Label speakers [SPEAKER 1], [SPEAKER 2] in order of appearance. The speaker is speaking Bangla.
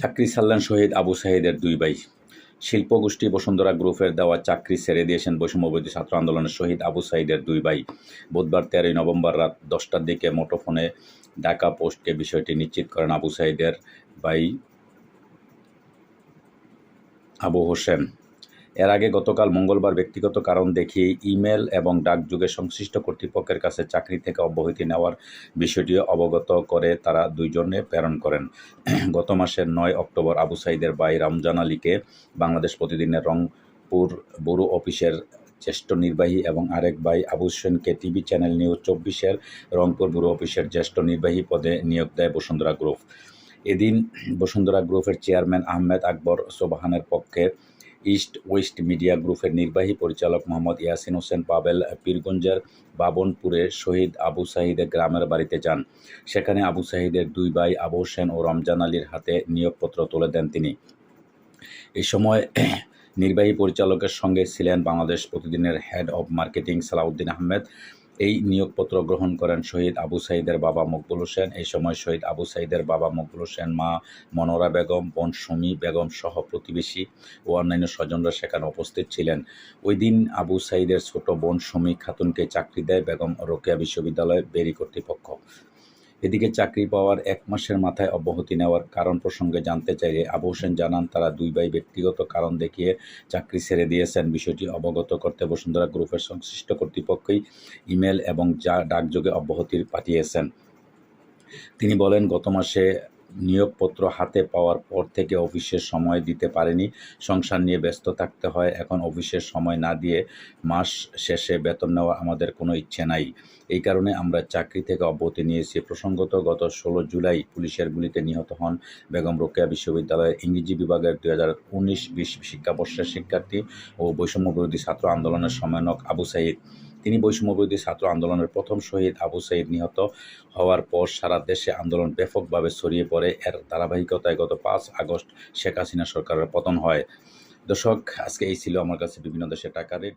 [SPEAKER 1] চাকরি ছাড়লেন শহীদ আবু সাহিদের দুই ভাই। শিল্পগোষ্ঠী বসুন্ধরা গ্রুপের দেওয়া চাকরি ছেড়ে দিয়েছেন বৈষম্যবৈধী ছাত্র আন্দোলনের শহীদ আবু সাহিদের দুই ভাই। বুধবার তেরোই নভেম্বর রাত দশটার দিকে মোটোফোনে ঢাকা পোস্টকে বিষয়টি নিশ্চিত করেন আবু সাহিদের ভাই আবু হোসেন। এর আগে গতকাল মঙ্গলবার ব্যক্তিগত কারণ দেখিয়ে ইমেল এবং ডাকযোগে সংশ্লিষ্ট কর্তৃপক্ষের কাছে চাকরি থেকে অব্যাহতি নেওয়ার বিষয়টি অবগত করে তারা দুইজনে প্রেরণ করেন। গত মাসের নয় অক্টোবর আবু সাইদের ভাই রমজান আলীকে বাংলাদেশ প্রতিদিনের রংপুর ব্যুরো অফিসের জ্যেষ্ঠ নির্বাহী এবং আরেক ভাই আবু হোসেনকে টিভি চ্যানেল নিউজ চব্বিশের রংপুর ব্যুরো অফিসের জ্যেষ্ঠ নির্বাহী পদে নিয়োগ দেয় বসুন্ধরা গ্রুপ। এদিন বসুন্ধরা গ্রুপের চেয়ারম্যান আহমেদ আকবর সোবাহানের পক্ষে ইস্ট ওয়েস্ট মিডিয়া গ্রুপের নির্বাহী পরিচালক মোহাম্মদ ইয়াসিন হোসেন পাবেল পীরগঞ্জের বাবনপুরে শহীদ আবু সাহিদের গ্রামের বাড়িতে যান। সেখানে আবু সাহিদের দুই ভাই আবু হোসেন ও রমজান আলীর হাতে নিয়োগপত্র তুলে দেন তিনি। এই সময় নির্বাহী পরিচালকের সঙ্গে ছিলেন বাংলাদেশ প্রতিদিনের head of marketing Salauddin Ahmed. এই নিয়োগপত্র গ্রহণ করেন শহীদ আবু সাইদের বাবা মকবুল হোসেন। এই সময় শহীদ আবু সাইদের বাবা মকবুল হোসেন, মা মনোরা বেগম, বোন সুমি বেগম সহ প্রতিবেশী ও অন্যান্য স্বজনরা সেখানে উপস্থিত ছিলেন। ওই দিন আবু সাইদের ছোট বোন সুমি খাতুনকে চাকরি দেয় বেগম রোকেয়া বিশ্ববিদ্যালয় বেরি কর্তৃপক্ষ। এদিকে চাকরি পাওয়ার এক মাসের মাথায় অব্যাহতি নেওয়ার কারণ প্রসঙ্গে জানতে চাইলে আবু হোসেন জানান, তারা দুই ভাই ব্যক্তিগত কারণ দেখিয়ে চাকরি ছেড়ে দিয়েছেন। বিষয়টি অবগত করতে বসুন্ধরা গ্রুপের সংশ্লিষ্ট কর্তৃপক্ষই ইমেল এবং যা ডাকযোগে অব্যাহতির পাঠিয়েছেন। তিনি বলেন, গত মাসে নিয়োগপত্র হাতে পাওয়ার পর থেকে অফিসের সময় দিতে পারেনি। সংসার নিয়ে ব্যস্ত থাকতে হয়। এখন অফিসের সময় না দিয়ে মাস শেষে বেতন নেওয়া আমাদের কোনো ইচ্ছে নাই। এই কারণে আমরা চাকরি থেকে অব্যাহতি নিয়েছি। প্রসঙ্গত, গত ষোলো জুলাই পুলিশের গুলিতে নিহত হন বেগম রোকেয়া বিশ্ববিদ্যালয়ের ইংরেজি বিভাগের দুই হাজার উনিশ বিশ শিক্ষাবর্ষের শিক্ষার্থী ও বৈষম্য বিরোধী ছাত্র আন্দোলনের সমন্বয়ক আবু সাইদ। তিনি বৈষম্যবিরোধী ছাত্র আন্দোলনের প্রথম শহীদ আবু সাইদ নিহত হওয়ার পর সারা দেশে আন্দোলন ব্যাপকভাবে ছড়িয়ে পড়ে। এর ধারাবাহিকতায় গত পাঁচ আগস্ট শেখ হাসিনা সরকারের পতন হয়। দর্শক, আজকে এই ছিল আমার কাছে বিভিন্ন দেশের টাকা রেট।